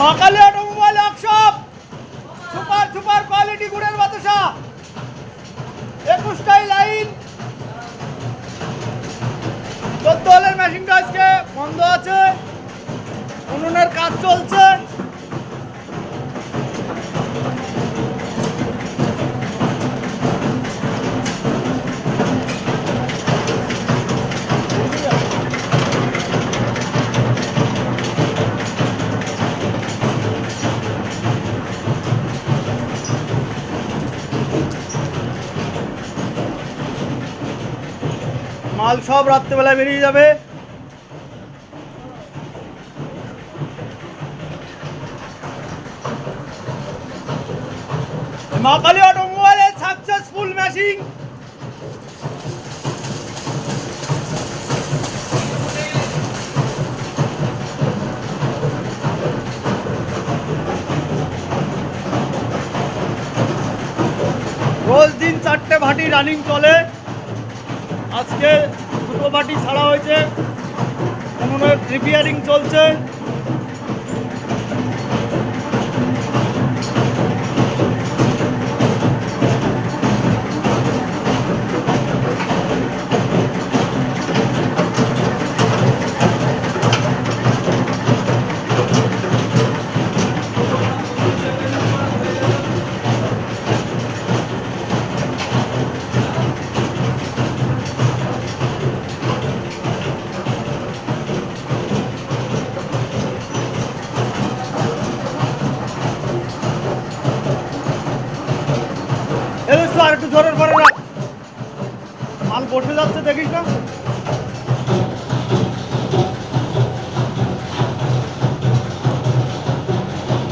মা Kali automobile workshop. Super super quality গুড়ের বাতাসা। একুশটাই লাইন। চোদ্দ হলের মেশিনটা আজকে বন্ধ আছে। উনুনের কাজ চলছে। মাল সব রাত্রেবেলায় বেরিয়ে যাবে। মা কালী অটোমোবাইলের সাকসেসফুল ম্যাশিং রোজ দিন চারটে ভাটি রানিং চলে। আজকে দুটো বাটি ছাড়া হয়েছে। উনুনের রিপেয়ারিং চলছে। আর একটু জোরের পরে মাল বসে যাচ্ছে দেখিস না?